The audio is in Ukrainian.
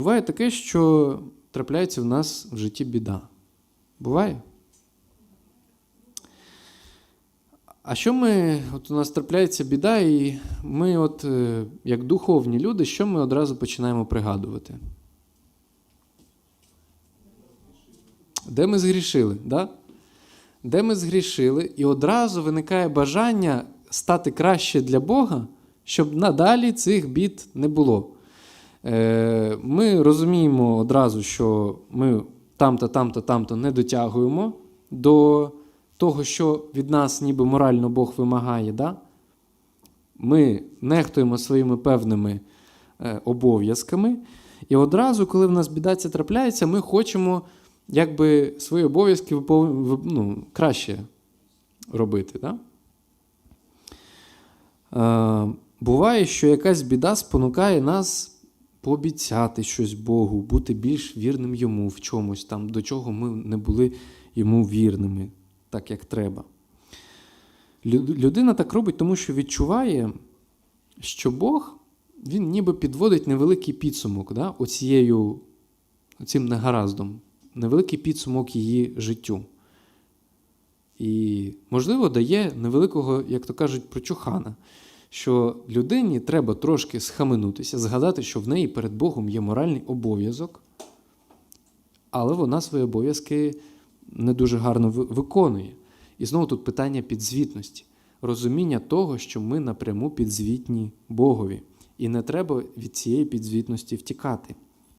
Буває таке, що трапляється в нас в житті біда. Буває? А що ми, от у нас трапляється біда, і ми, от, е, як духовні люди, що ми одразу починаємо пригадувати? Де ми згрішили? Да? Де ми згрішили, і одразу виникає бажання стати краще для Бога, щоб надалі цих бід не було. Е, Ми розуміємо одразу, що ми там-то, там-то, там-то не дотягуємо до того, що від нас ніби морально Бог вимагає. Да? Ми нехтуємо своїми певними е, обов'язками. І одразу, коли в нас біда ця трапляється, ми хочемо якби, свої обов'язки ну, краще робити. Да? Е, буває, що якась біда спонукає нас пообіцяти щось Богу, бути більш вірним йому в чомусь, там, до чого ми не були йому вірними, так як треба. Людина так робить, тому що відчуває, що Бог він ніби підводить невеликий підсумок да, оцією, цим негараздом, невеликий підсумок її життю. І, можливо, дає невеликого, як то кажуть, прочухана, що людині треба трошки схаменутися, згадати, що в неї перед Богом є моральний обов'язок, але вона свої обов'язки не дуже гарно виконує. І знову тут питання підзвітності, розуміння того, що ми напряму підзвітні Богові. І не треба від цієї підзвітності втікати.